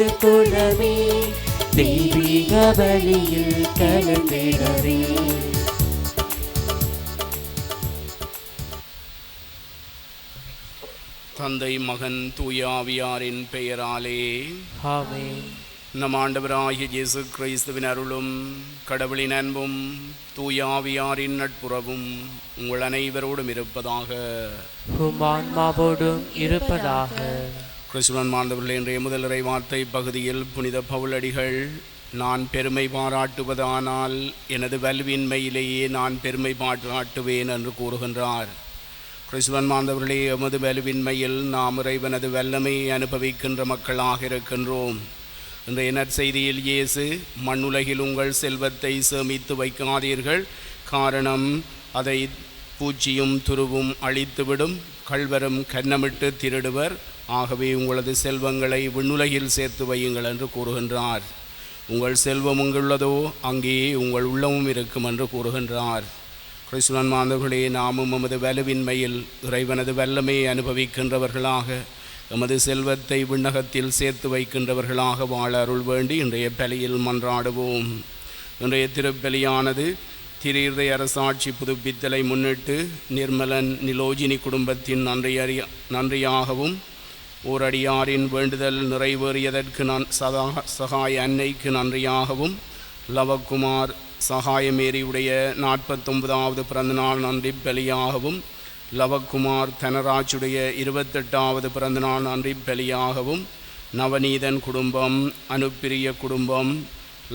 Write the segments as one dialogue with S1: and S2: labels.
S1: திருக்குளமே தெய்வீக பலியில் கலந்திடவே
S2: தந்தை மகன் தூயாவியாரின் பெயராலே.
S1: ஆமென்
S2: நம் ஆண்டவராகிய இயேசு கிறிஸ்துவின் அருளும் கடவுளின் அன்பும் தூயாவியாரின் நட்புறவும் உங்கள் அனைவரோடும் இருப்பதாக.
S1: இருப்பதாக.
S2: கிறிஸ்துவன் மாண்டவர்களே இன்றைய முதலரை வார்த்தை பகுதியில் புனித பவுலடிகள் நான் பெருமை பாராட்டுவதானால் எனது வலுவின்மையிலேயே நான் பெருமை பாராட்டுவேன் என்று கூறுகின்றார். கிறிஸ்துவன் மாண்டவர்களே எமது வலுவின்மையில் நாம் இறைவனது வல்லமையை அனுபவிக்கின்ற மக்களாக இருக்கின்றோம். இன்றைய நற்செய்தியில் இயேசு மண்ணுலகில் உங்கள் செல்வத்தை சேமித்து வைக்காதீர்கள். காரணம் அதை பூச்சியும் துருவும் அழித்துவிடும் கள்வரும் கன்னமிட்டு திருடுவர். ஆகவே உங்களது செல்வங்களை விண்ணுலகில் சேர்த்து வையுங்கள் என்று கூறுகின்றார். உங்கள் செல்வம் எங்குள்ளதோ அங்கேயே உங்கள் உள்ளமும் இருக்கும் என்று கூறுகின்றார். கிறிஸ்துவன் மாந்தவர்களே நாமும் எமது வலுவின்மையில் இறைவனது வல்லமையை அனுபவிக்கின்றவர்களாக எமது செல்வத்தை விண்ணகத்தில் சேர்த்து வைக்கின்றவர்களாக வாழ அருள் வேண்டி இன்றைய பலியில் மன்றாடுவோம். இன்றைய திருப்பலியானது திரீர்தை அரசாட்சி புதுப்பித்தலை முன்னிட்டு நிர்மலன் நிலோஜினி குடும்பத்தின் நன்றியறிய நன்றியாகவும் ஓரடியாரின் வேண்டுதல் நிறைவேறியதற்கு நான் சதா சகாய அன்னைக்கு நன்றியாகவும் லவகுமார் சகாயமேரியுடைய நாற்பத்தொன்பதாவது பிறந்தநாள் நன்றி பலியாகவும் லவகுமார் தனராஜுடைய இருபத்தெட்டாவது பிறந்தநாள் நன்றி பலியாகவும் நவநீதன் குடும்பம் அனுப்பிரிய குடும்பம்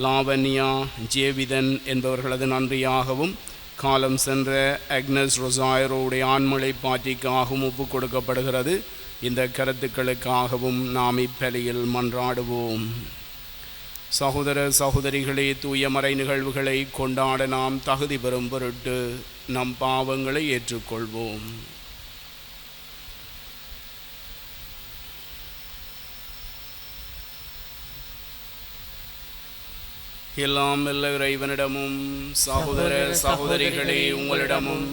S2: லாவண்யா ஜேவிதன் என்பவர்களது நன்றியாகவும் காலம் சென்ற அக்னஸ் ரொசாயரோடைய ஆண்மலை பாட்டிக்காகவும் ஒப்புக் கொடுக்கப்படுகிறது. இந்த கருத்துக்களுக்காகவும் நாம் இப்பலியில் மன்றாடுவோம். சகோதர சகோதரிகளே தூயமறை நிகழ்வுகளை கொண்டாட நாம் தகுதி பெறும் பொருட்டு நம் பாவங்களை ஏற்றுக்கொள்வோம். எல்லாம் வல்ல இறைவனிடமும் சகோதர சகோதரிகளே உங்களிடமும்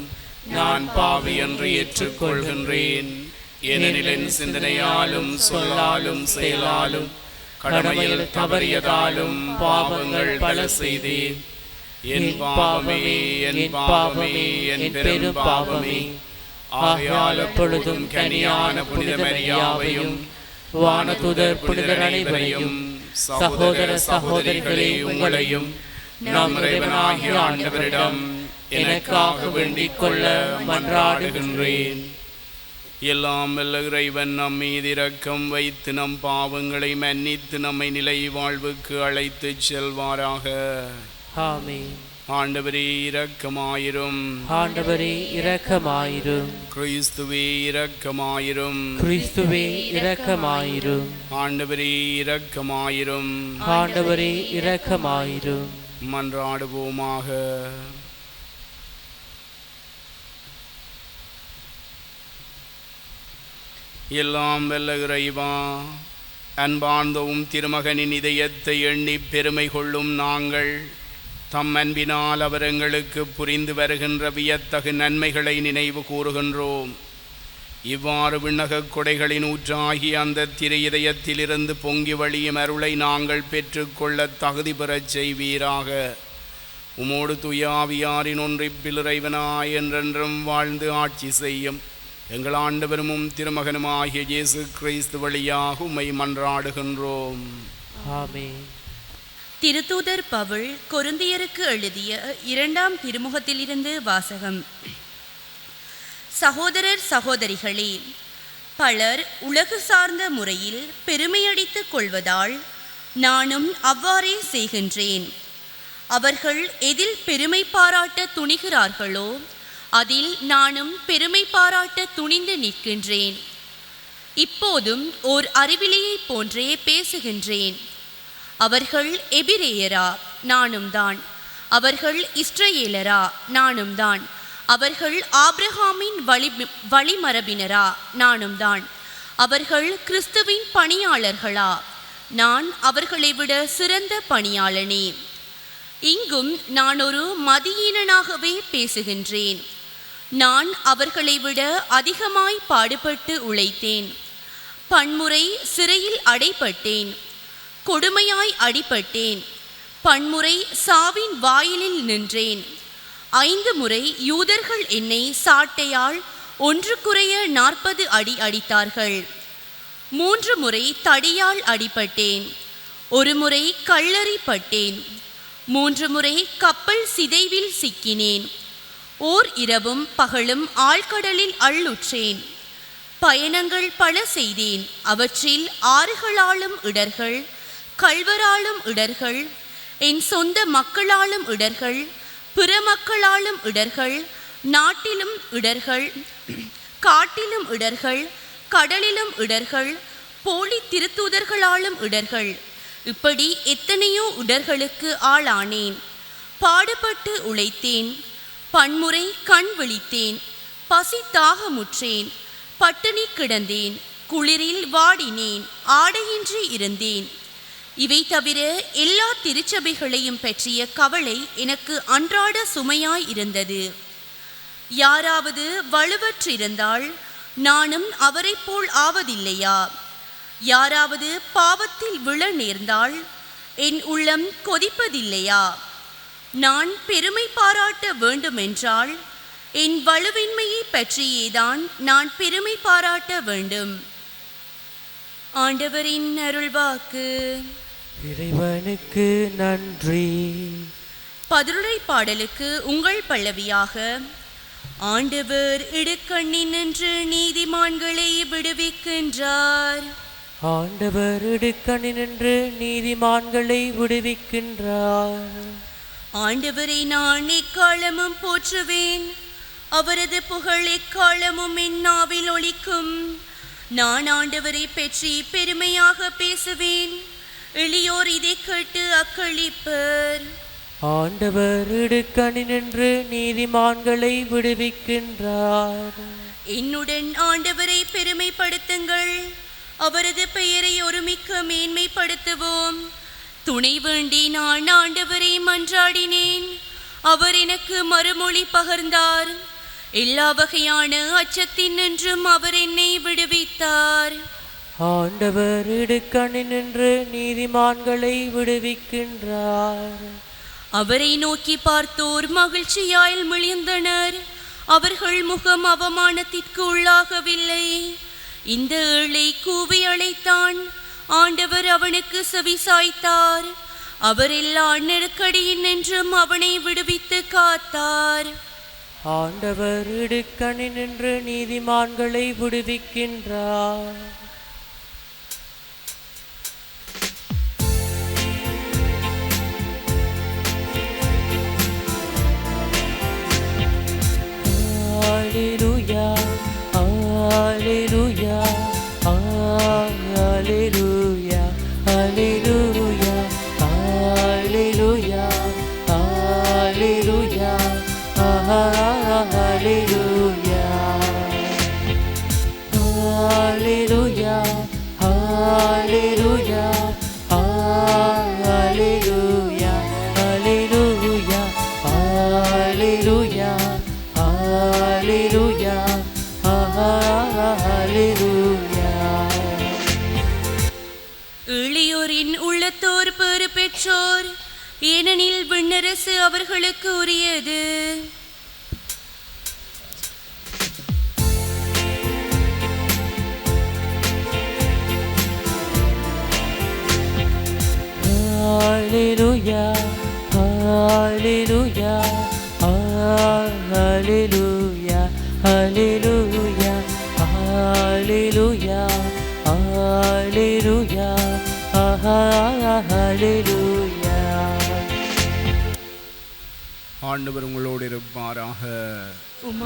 S2: நான் பாவி என்று ஏற்றுக்கொள்கின்றேன். ஏனெனில் என் சிந்தனையாலும் சொல்லாலும் செயலாலும் கடமையில் தவறியதாலும் பாவங்கள் பல செய்தேன் என் பாவமே என் பாவமே என் பெரும் பாவமே. ஆகையால் எப்பொழுதும் கனியான புனிதமரியாவையும் வானதுதர் புனிதர் அனைவரையும் சகோதர சகோதரிகளே உங்களையும் நம் இறைவனாகிய ஆண்டவரிடம் எனக்காக வேண்டிக் கொள்ள மன்றாடுகின்றேன். எல்லாம் வல்ல இறைவன் நம் மீது இரக்கம் வைத்து நம் பாவங்களை மன்னித்து நம்மை நிலை வாழ்வுக்கு அழைத்துச் செல்வாராக. ஆண்டவரே இரக்கமாயிரும்.
S1: ஆண்டவரே இரக்கமாயிரும்.
S2: கிறிஸ்துவே இரக்கமாயிரும்.
S1: கிறிஸ்துவே இரக்கமாயிரும்.
S2: ஆண்டவரே இரக்கமாயிரும்.
S1: ஆண்டவரே இரக்கமாயிரும்.
S2: மன்றாடுவோமாக. எல்லாம் வெல்ல இறைவா அன்பார்ந்தவும் திருமகனின் இதயத்தை எண்ணி பெருமை கொள்ளும் நாங்கள் தம் அன்பினால் அவர் எங்களுக்கு புரிந்து வருகின்ற வியத்தகு நன்மைகளை நினைவு கூறுகின்றோம். இவ்வாறு விண்ணகக் கொடைகளின் ஊற்றாகி அந்த திரு இதயத்திலிருந்து பொங்கி வழியும் அருளை நாங்கள் பெற்றுக்கொள்ள தகுதி பெறச் செய்வீராக. உமோடு துயாவியாரின் ஒன்றிப்பில் இறைவனாய் என்றென்றும் வாழ்ந்து ஆட்சி செய்யும். எங்கள் ஆண்டவரும் திருமகனுமாகிய இயேசு கிறிஸ்து வழியாக உம்மை மன்றாடுகின்றோம்.
S1: ஆமென்.
S3: திருத்தூதர் பவுல் கொருந்தியருக்கு எழுதிய இரண்டாம் திருமுகத்திலிருந்து வாசகம். சகோதரர் சகோதரிகளே பலர் உலகு சார்ந்த முறையில் பெருமையடித்துக் கொள்வதால் நானும் அவ்வாறே செய்கின்றேன். அவர்கள் எதில் பெருமை பாராட்ட துணிகிறார்களோ அதில் நானும் பெருமை பாராட்ட துணிந்து நிற்கின்றேன். இப்போதும் ஓர் அறிவிலியைப் போன்றே பேசுகின்றேன். அவர்கள் எபிரேயரா? நானும் தான். அவர்கள் இஸ்ரேலரா நானும் தான். அவர்கள் ஆப்ரஹாமின் வழி வழிமரபினரா? நானும் தான். அவர்கள் கிறிஸ்துவின் பணியாளர்களா? நான் அவர்களை விட சிறந்த பணியாளனே. இங்கும் நான் ஒரு மதியீனனாகவே பேசுகின்றேன். நான் அவர்களை விட அதிகமாய் பாடுபட்டு உழைத்தேன். பன்முறை சிறையில் அடைப்பட்டேன் கொடுமையாய் அடிபட்டேன். பன்முறை சாவின் வாயிலில் நின்றேன். ஐந்து முறை யூதர்கள் என்னை சாட்டையால் ஒன்று குறைய நாற்பது அடி அடித்தார்கள். மூன்று முறை தடியால் அடிபட்டேன். ஒரு முறை கல்லறிப்பட்டேன். மூன்று முறை கப்பல் சிதைவில் சிக்கினேன். ஓர் இரவும் பகலும் ஆழ்கடலில் அள்ளுற்றேன். பயணங்கள் பல செய்தேன். அவற்றில் ஆறுகளாலும் இடர்கள் கள்வராலும் இடர்கள் என் சொந்த மக்களாலும் இடர்கள் பிற மக்களாலும் இடர்கள் நாட்டிலும் இடர்கள் காட்டிலும் இடர்கள் கடலிலும் இடர்கள் போலி திருத்தூதர்களாலும் இடர்கள். இப்படி எத்தனையோ இடர்களுக்கு ஆளானேன். பாடுபட்டு உழைத்தேன். பன்முறை கண் விழித்தேன். பசி தாகமுற்றேன். பட்டினி கிடந்தேன். குளிரில் வாடினேன். ஆடையின்றி இருந்தேன். இவை தவிர எல்லா திருச்சபைகளையும் பற்றிய கவலை எனக்கு அன்றாட சுமையாய் இருந்தது. யாராவது வலுவற்றிருந்தால் நானும் அவரைப் போல் ஆவதில்லையா? யாராவது பாவத்தில் விழ நேர்ந்தால் என் உள்ளம் கொதிப்பதில்லையா? நான் பெருமை பாராட்ட வேண்டுமென்றால் என் வலுவின்மையை பற்றியேதான் நான் பெருமை பாராட்ட வேண்டும். ஆண்டவரின் அருள்வாக்கு.
S1: இறைவனுக்கு நன்றி.
S3: பதிலுரை பாடலுக்கு உங்கள் பல்லவியாக ஆண்டவர் இடுக்கண்ணின் என்று நீதிமான்களை விடுவிக்கின்றார்.
S1: ஆண்டவர் இடுக்கணி நின்று நீதிமான்களை விடுவிக்கின்றார்.
S3: ஆண்டவரை நான் எக்காலமும் போற்றுவேன். அவரது புகழ் எக்காலமும் என் நாவில் ஒலிக்கும். நான் ஆண்டவரை பற்றி பெருமையாக பேசுவேன். எளியோர் இதை கேட்டு அக்களிப்பர்.
S1: ஆண்டவர் இடுக்கணி நின்று நீதிமான்களை விடுவிக்கின்றார்.
S3: என்னுடன் ஆண்டவரை பெருமைப்படுத்துங்கள். அவரது பெயரை ஒருமிக்க மேன்மைப்படுத்துவோம். துணை வேண்டி நான் ஆண்டவரை மன்றாடினேன். அவர் எனக்கு மறுமொழி பகர்ந்தார். எல்லா வகையான அச்சத்தின் நின்றும் அவர் என்னை விடுவித்தார்.
S1: ஆண்டவர் இடுக்கணி நின்று நீதிமான்களை விடுவிக்கின்றார்.
S3: அவரை நோக்கி பார்த்தோர் மகிழ்ச்சியால் மிளிர்ந்தனர் அவர்கள் முகம் அவமானத்திற்கு உள்ளாகவில்லை. இந்த ஏழை கூவி அழைத்தான். ஆண்டவர் அவனுக்கு செவிசாய்த்தார். அவர் எல்லா நெருக்கடியின் நின்றும் அவனை விடுவித்து காத்தார்.
S1: ஆண்டவர் இடுக்கணி நின்று நீதிமான்களை விடுவிக்கின்றார். Hallelujah, Hallelujah.
S3: எளியோரின் உள்ளத்தோர் பெறு பெற்றோர் ஏனெனில் விண்ணரசு அவர்களுக்கு உரியது
S1: Alleluia, Alleluia, Alleluia, Alleluia, Alleluia, Alleluia, Alleluia.
S2: ஆண்டவர் உங்களோடு இருப்பாராக.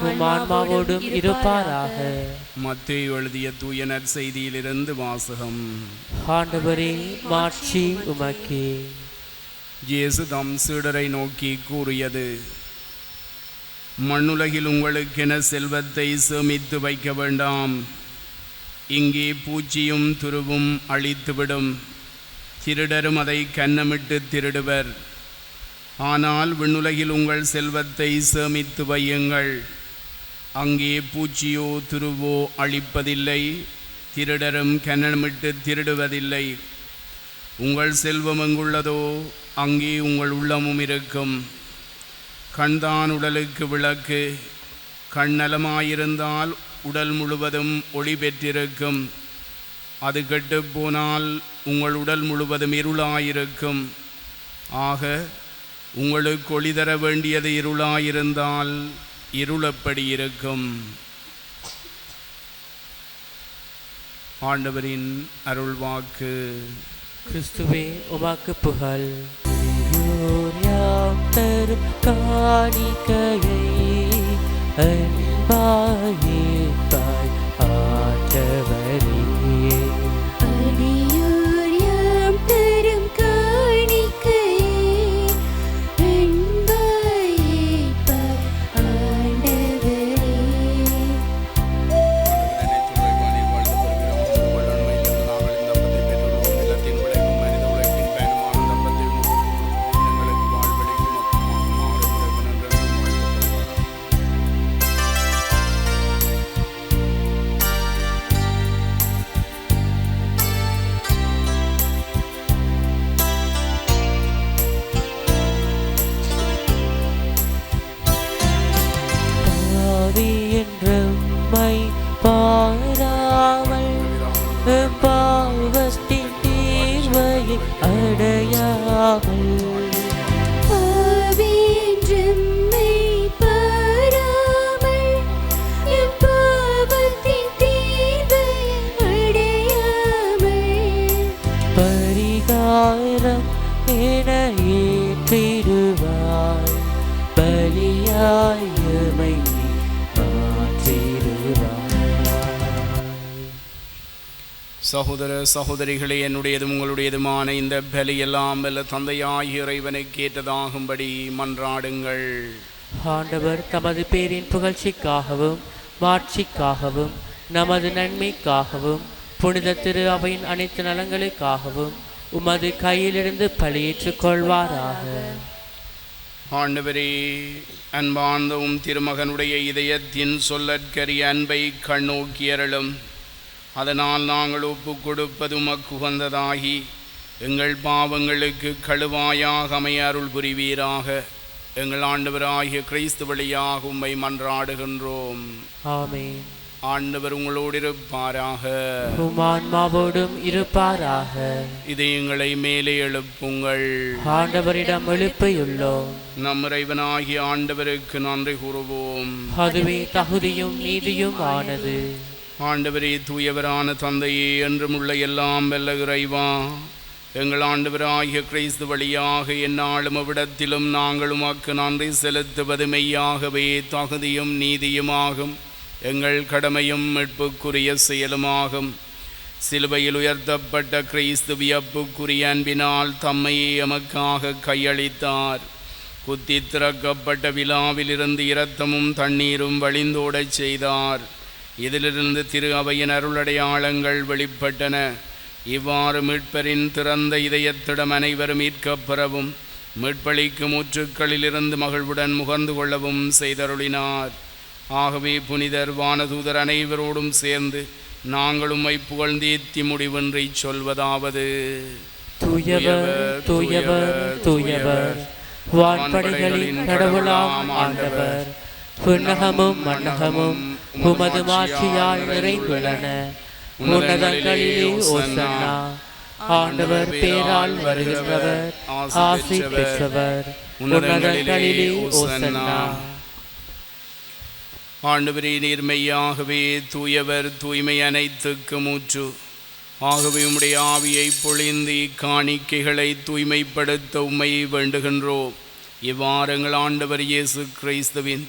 S1: ஆன்மாவோடும் இருப்பாராக.
S2: மத்தேயு எழுதிய தூய நற்செய்தியிலிருந்து வாசகம்.
S1: ஆண்டவரே மாட்சி உமக்கே.
S2: இயேசு தம் சீடரை நோக்கி கூறியது மண்ணுலகில் உங்களுக்கென செல்வத்தை சேமித்து வைக்க வேண்டாம். இங்கே பூச்சியும் துருவும் அழித்துவிடும். திருடரும் அதை கன்னமிட்டு திருடுவர். ஆனால் விண்ணுலகில் உங்கள் செல்வத்தை சேமித்து வையுங்கள். அங்கே பூச்சியோ துருவோ அழிப்பதில்லை. திருடரும் கன்னமிட்டு திருடுவதில்லை. உங்கள் செல்வம் எங்குள்ளதோ அங்கே உங்கள் உள்ளமும் இருக்கும். கண்தான் உடலுக்கு விளக்கு கண் நலமாயிருந்தால் உடல் முழுவதும் ஒளி பெற்றிருக்கும். அது கெட்டுப்போனால் உங்கள் உடல் முழுவதும் இருளாயிருக்கும். ஆக உங்களுக்கு ஒளி தர வேண்டியது இருளாயிருந்தால் இருளப்படி இருக்கும். ஆண்டவரின் அருள்வாக்கு.
S1: கிறிஸ்துவே உமாக்கு புகழ். நீயோர் தரும் காணிக்கையை அன்பாயேற்பாய் தாய் ஆற்றவர்
S2: சகோதர சகோதரிகளே என்னுடையதும் உங்களுடையதுமான இந்த பலியெல்லாம் வல்ல தந்தையாகிய இறைவனுக்கு ஏற்றதாகும்படி மன்றாடுங்கள்.
S1: ஆண்டவர் தமது பேரின் புகழ்ச்சிக்காகவும் மாட்சிக்காகவும் நமது நன்மைக்காகவும் புனித திரு அவையின் அனைத்து நலங்களுக்காகவும் உமது கையிலிருந்து பலியேற்றுக் கொள்வாராக.
S2: ஆண்டவரே அன்பார்ந்த உம் திருமகனுடைய இதயத்தின் சொல்லற்கரிய அன்பை கண்ணோக்கியருளும் அதனால் நாங்கள் ஒப்பு கொடுப்பது உமக்கு உகந்ததாகி எங்கள் பாவங்களுக்கு கழுவாயாக அமைய அருள் புரிவீராக. எங்கள் ஆண்டவராகிய கிறிஸ்து வழியாக உம்மை மன்றாடுகின்றோம்.
S1: ஆமென்.
S2: ஆண்டவர் உங்களோடு இருப்பாராக.
S1: உம் ஆன்மாவோடும் இருப்பாராக.
S2: இதயங்களை மேலே எழுப்புங்கள்.
S1: ஆண்டவரிடம் எழுப்பியுள்ளோம்.
S2: நம் இறைவனாகிய ஆண்டவருக்கு நன்றி கூறுவோம்.
S1: அதுவே தகுதியும் நீதியும் ஆனது
S2: ஆண்டவரே தூயவரான தந்தையே என்றும் உள்ள எல்லாம் வெல்ல இறைவா. எங்கள் ஆண்டவராகிய கிறிஸ்து வழியாக என்னாலும் அவ்விடத்திலும் நாங்கள் உமக்கு நன்றி செலுத்துவது மெய்யாகவே தகுதியும் நீதியுமாகும். எங்கள் கடமையும் மீட்புக்குரிய செயலுமாகும். சிலுவையில் உயர்த்தப்பட்ட கிறிஸ்து வியப்புக்குரிய அன்பினால் தம்மையே எமக்காக கையளித்தார். குத்தி திறக்கப்பட்ட விழாவிலிருந்து இரத்தமும் தண்ணீரும் வழிந்தோடச் செய்தார். இதிலிருந்து திரு அவையின் அருளடையாளங்கள் வெளிப்பட்டன. இவ்வாறு மீட்பரின் திறந்த இதயத்திடம் அனைவரும் மீட்கப்பெறவும் மீட்பளிக்கும் ஊற்றுக்களிலிருந்து மகிழ்வுடன் முகர்ந்து கொள்ளவும் செய்தருளினார். ஆகவே புனிதர் வானதூதர் அனைவரோடும் சேர்ந்து நாங்கள் உம்மை புகழ்ந்தேத்தி முடிவின்றி சொல்வதாவது.
S1: தூயவர் தூயவர் தூயவர் வான்படைகளின் கடவுளாம் ஆண்டவர். புன்னகமும் மன்னகமும் உமது மாட்சியால் நிறைந்துள்ளன. உன்னதங்களிலே ஓசன்னா. ஆண்டவர் பேரால் வருகின்றவர் ஆசி பெற்றவர் உன்னதங்களிலே ஓசன்னா.
S2: ஆண்டவரே நீர்மையாகவே தூயவர் தூய்மை அனைத்துக்கு மூச்சு. ஆகவே உம்முடைய ஆவியை பொழிந்து இக்காணிக்கைகளை தூய்மைப்படுத்த உம்மை வேண்டுகின்றோம். இவ்வாறு எங்கள் ஆண்டவர் இயேசு கிறிஸ்துவின்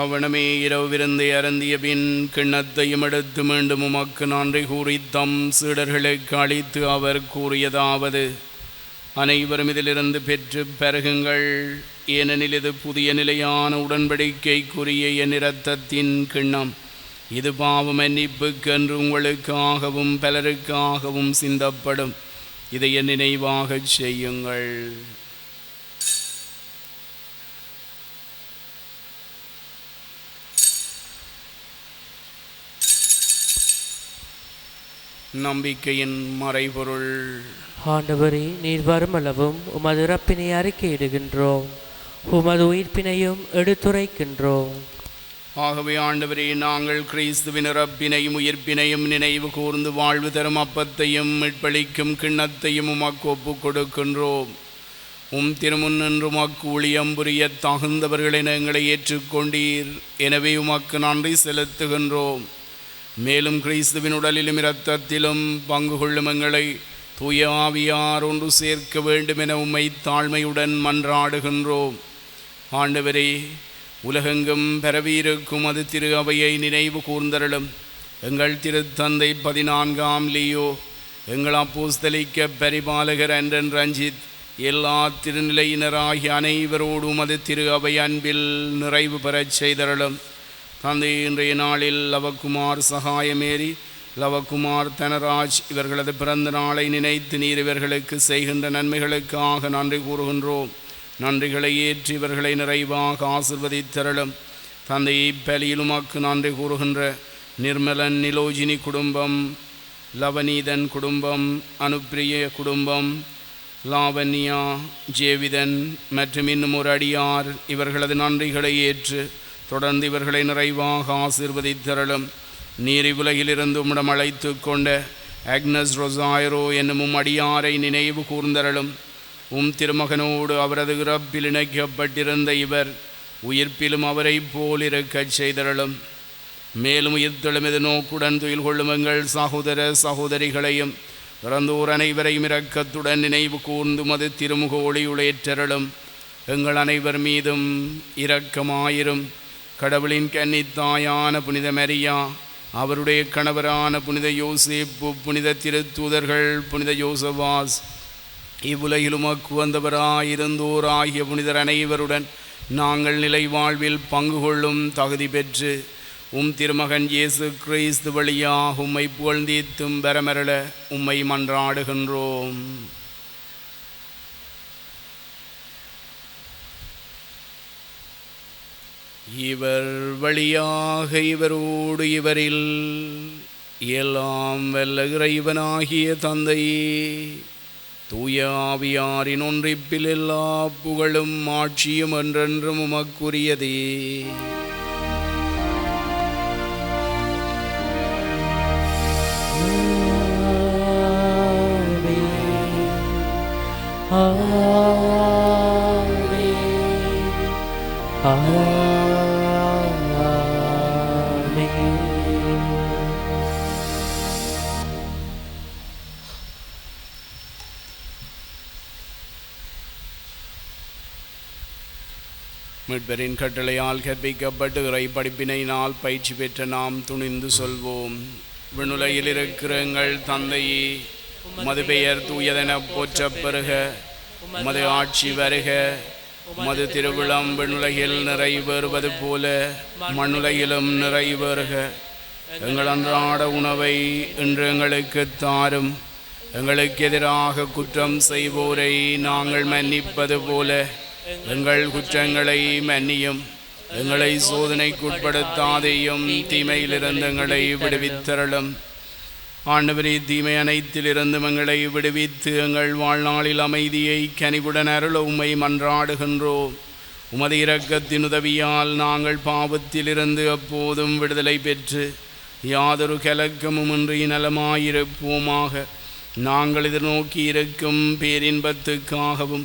S2: அவனமே இரவு விருந்தை அருந்திய பின் கிண்ணத்தையும் எடுத்து மீண்டும் உமக்கு நன்றி கூறி தம் சீடர்களுக்கு அளித்து அவர் கூறியதாவது அனைவரும் இதிலிருந்து பெற்று பெருகுங்கள். ஏனெனில் இது புதிய நிலையான உடன்படிக்கைக்குரிய என் இரத்தத்தின் கிண்ணம். இது பாவம் மன்னிப்புக்கென்று உங்களுக்காகவும் பலருக்காகவும் சிந்தப்படும். இதை என் நினைவாகச் செய்யுங்கள். நம்பிக்கையின் மறைபொருள்.
S1: ஆண்டவரே நீர் வருமளவும் உமது இறப்பினை அறிக்கையிடுகின்றோம் உமது உயிர்ப்பினையும் எடுத்துரைக்கின்றோம்.
S2: ஆகவே ஆண்டவரே நாங்கள் கிறிஸ்துவின் இறப்பினையும் உயிர்ப்பினையும் நினைவு கூர்ந்து வாழ்வு தரும் அப்பத்தையும் மீட்பளிக்கும் கிண்ணத்தையும் உமக்கு ஒப்புக் கொடுக்கின்றோம். உம் திருமுன் நின்று உமக்கு ஊழியம் புரிய தகுந்தவர்களை எங்களை ஏற்றுக்கொண்டீர். எனவே உமக்கு நன்றி செலுத்துகின்றோம். மேலும் கிறிஸ்துவின் உடலிலும் இரத்தத்திலும் பங்கு கொள்ளும் எங்களை தூய ஆவியார் ஒன்று சேர்க்க வேண்டும் என உம்மை தாழ்மையுடன் மன்றாடுகின்றோம். ஆண்டவரே உலகெங்கும் பரவியிருக்கும் அது திரு அவையை நினைவு கூர்ந்தருளும். எங்கள் திருத்தந்தை பதினான்காம் லியோ எங்கள் அப்போஸ்தலிக்க பரிபாலகர் அன்றன் ரஞ்சித் எல்லா திருநிலையினராகிய அனைவரோடும் அது திரு அவை அன்பில் நிறைவு பெறச் செய்தருளும். தந்தை இன்றைய நாளில் லவகுமார் சகாயமேரி லவகுமார் தனராஜ் இவர்களது பிறந்த நாளை நினைத்து நீர் இவர்களுக்கு செய்கின்ற நன்மைகளுக்காக நன்றி கூறுகின்றோம். நன்றிகளை ஏற்றி இவர்களை நிறைவாக ஆசிர்வதித்தரலும் தந்தையை பலியிலுமாக்கு நன்றி கூறுகின்ற நிர்மலன் நிலோஜினி குடும்பம் லவனீதன் குடும்பம் அனுப்பிரிய குடும்பம் லாவண்யா ஜேவிதன் மற்றும் இன்னும் ஒரு அடியார் இவர்களது நன்றிகளை ஏற்று தொடர்ந்து இவர்களை நிறைவாக ஆசிர்வதித்தருளும். நீரி உலகிலிருந்து உம்மிடம் அழைத்து கொண்ட அக்னஸ் ரொசாயரோ என்னும் அடியாரை நினைவு கூர்ந்தரலும் உம் திருமகனோடு அவரது இறப்பில் இணைக்கப்பட்டிருந்த இவர் உயிர்ப்பிலும் அவரைப் போல் இருக்கச் செய்தருளும். மேலும் உயிர்த்தெழும் இது நோக்குடன் துயில் கொள்ளும் எங்கள் சகோதர சகோதரிகளையும் இறந்தோர் அனைவரையும் இரக்கத்துடன் நினைவு கூர்ந்து மது திருமுக ஒளியுளேற்றருளும் எங்கள் அனைவர் மீதும் இரக்கமாயிரும். கடவுளின் கன்னித்தாயான புனித மரியா அவருடைய கணவரான புனித யோசிப்பு புனித திருத்தூதர்கள் புனித யோசவாஸ் இவ்வுலகிலும் அக்குவந்தவராயிருந்தோர் ஆகிய புனிதர் அனைவருடன் நாங்கள் நிலை வாழ்வில் பங்கு கொள்ளும் தகுதி பெற்று உம் திருமகன் இயேசு கிறிஸ்து வழியாக உம்மை புகழ்ந்தீத்தும் பெறமரள உம்மை மன்றாடுகின்றோம். இவர் வழியாக இவரோடு இவரில் எல்லாம் வல்ல இறைவனாகிய தந்தையே தூய ஆவியாரின் ஒன்றிப்பில் எல்லா புகழும் ஆட்சியும் என்றென்றும் உமக்குரியதே மீட்பரின் கட்டளையால் கற்பிக்கப்பட்டு இறை படிப்பினையினால் பயிற்சி பெற்ற நாம் துணிந்து சொல்வோம். விண்ணுலகில் இருக்கிற எங்கள் தந்தையே மது பெயர் தூயதென போற்ற பெறுக. மது ஆட்சி வருக. மது திருவிழம் விண்ணுலகில் நிறைவேறுவது போல மண்ணுலகிலும் நிறைவேறுக. எங்கள் அன்றாட உணவை இன்று எங்களுக்கு தாரும். எங்களுக்கு எதிராக குற்றம் செய்வோரை நாங்கள் மன்னிப்பது போல எங்கள் குற்றங்களை மன்னியும். எங்களை சோதனைக்குட்படுத்தாதையும் தீமையிலிருந்து எங்களை விடுவித்தரலும் ஆண்டவரே தீமை அனைத்திலிருந்தும் எங்களை விடுவித்து எங்கள் வாழ்நாளில் அமைதியை கனிவுடன் அருள உம்மை மன்றாடுகின்றோம். உமது இரக்கத்தின் உதவியால் நாங்கள் பாவத்திலிருந்து அப்போதும் விடுதலை பெற்று யாதொரு கலக்கமும் இன்றி நலமாயிருப்போமாக. நாங்கள் எதிர்நோக்கி இருக்கும் பேரின்பத்துக்காகவும்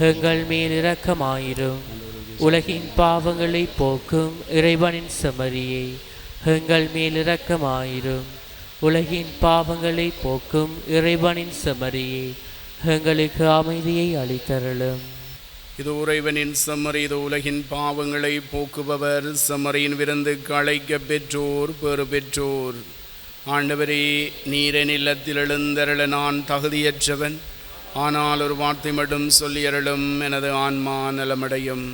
S1: எங்கள் மேல் இரக்கமாயிரும். உலகின் பாவங்களை போக்கும் இறைவனின் சமரியை எங்கள் மேல் இரக்கமாயிரும். உலகின் பாவங்களை போக்கும் இறைவனின் சமரியை எங்களுக்கு அமைதியை அளித்தருளும்.
S2: இது உறைவனின் செம்மறி இது உலகின் பாவங்களை போக்குபவர் சமரியின் விருந்துக்கு அழைக்க பெற்றோர் பெறு பெற்றோர். ஆண்டவரே நீரின் இல்லத்தில் எழுந்தருள நான் தகுதியற்றவன். ஆனால் ஒரு வார்த்தை மட்டும் சொல்லியருளும் எனது ஆன்மா நலமடையும்.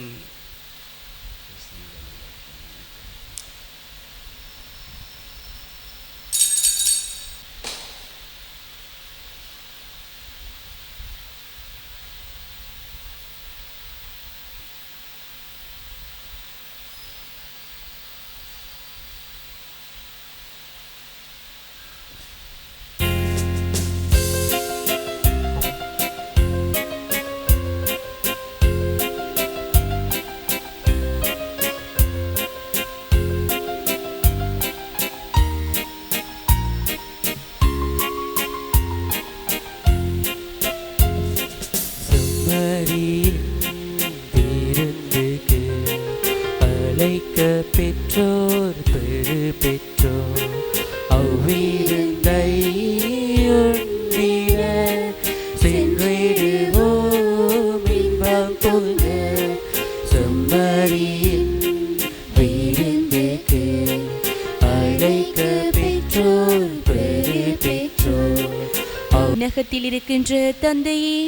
S3: இருக்கின்ற தந்தையே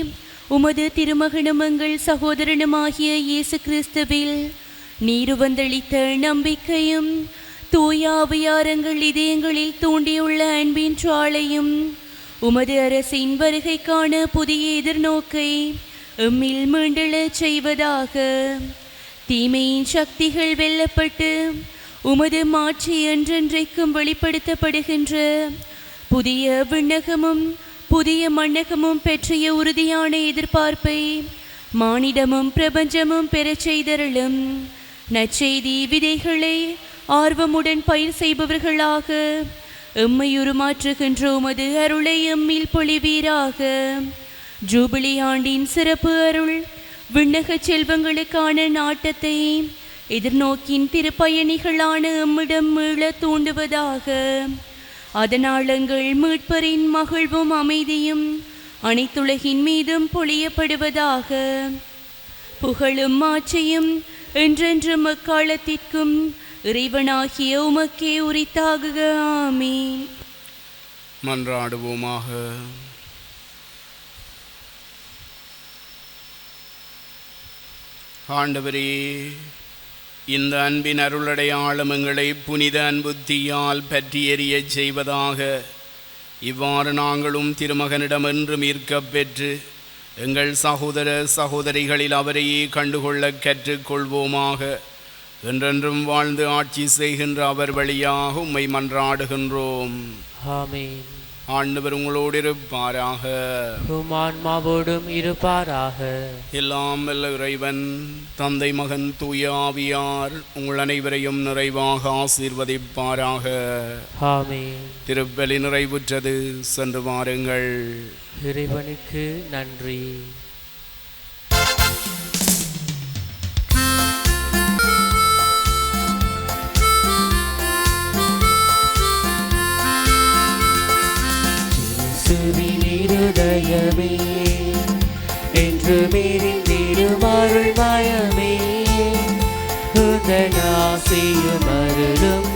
S3: உமது திருமகனும் எங்கள் சகோதரனுமாகிய இயேசு கிறிஸ்துவில் நீரு வந்தளித்த நம்பிக்கையும் தூயாவியாரங்கள் இதயங்களில் தூண்டியுள்ள அன்பின் சாலையும் உமது அரசின் வருகைக்கான புதிய எதிர்நோக்கை எம்மில் மீண்டெழச் செய்வதாக. தீமையின் சக்திகள் வெல்லப்பட்டு உமது மாட்சி என்றென்றைக்கும் வெளிப்படுத்தப்படுகின்ற புதிய விண்ணகமும் புதிய மண்ணகமும் பெற்றிய உறுதியான எதிர்பார்ப்பை மானிடமும் பிரபஞ்சமும் பெறச் செய்தருளும். நற்செய்தி விதைகளை ஆர்வமுடன் பயிர் செய்பவர்களாக எம்மை உருமாற்றுகின்ற உமது அருளை எம்மில் பொழிவீராக. ஜூபிலி ஆண்டின் சிறப்பு அருள் விண்ணகச் செல்வங்களுக்கான நாட்டத்தை எதிர்நோக்கின் திருப்பயணிகளான எம்மிடம் மீள தூண்டுவதாக. அதனால் எங்கள் மீட்பரின் மகிழ்வும் அமைதியும் அனைத்துலகின் மீதும் பொழியப்படுவதாக. புகழும் ஆட்சியும் என்றென்று மக்காலத்திற்கும் இறைவனாகிய உமக்கே உரித்தாகுக. ஆமீன்.
S2: மன்றாடுவோமாக. ஆண்டவரே இந்த அன்பின் அருளடையாளம் எங்களை புனித அன்புத்தியால் பற்றி எறியச் செய்வதாக. இவ்வாறு நாங்களும் திருமகனிடம் என்றும் பெற்று எங்கள் சகோதர சகோதரிகளில் அவரையே கண்டுகொள்ள கற்றுக்கொள்வோமாக. என்றென்றும் வாழ்ந்து ஆட்சி செய்கின்ற அவர் வழியாக உம்மை மன்றாடுகின்றோம்.
S1: ஆமென்.
S2: ஆண்டவர் உங்களோடு இருப்பாராக.
S1: ஆன்மாவோடும் இருப்பாராக.
S2: எல்லாம் வல்ல இறைவன் தந்தை மகன் தூய ஆவியார் உங்கள் அனைவரையும் நிறைவாக ஆசீர்வதிப்பாராக.
S1: ஆமென்.
S2: திருப்பலி நிறைவுற்றது சென்று வாருங்கள்.
S1: இறைவனுக்கு நன்றி. மயமே என்று மீறி திருவாருள் மயமே உதயாசியும் அருளும்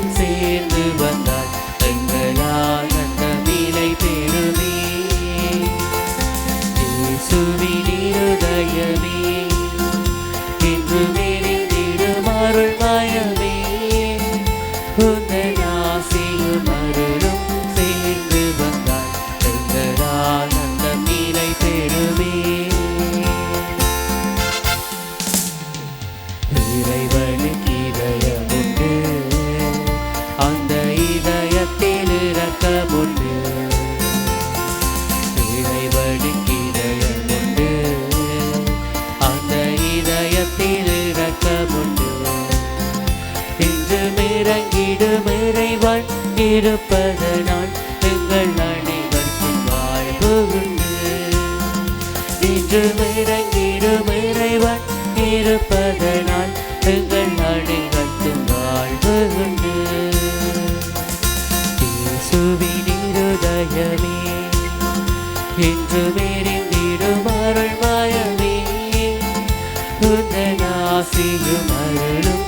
S1: ஆசியும் அருளும்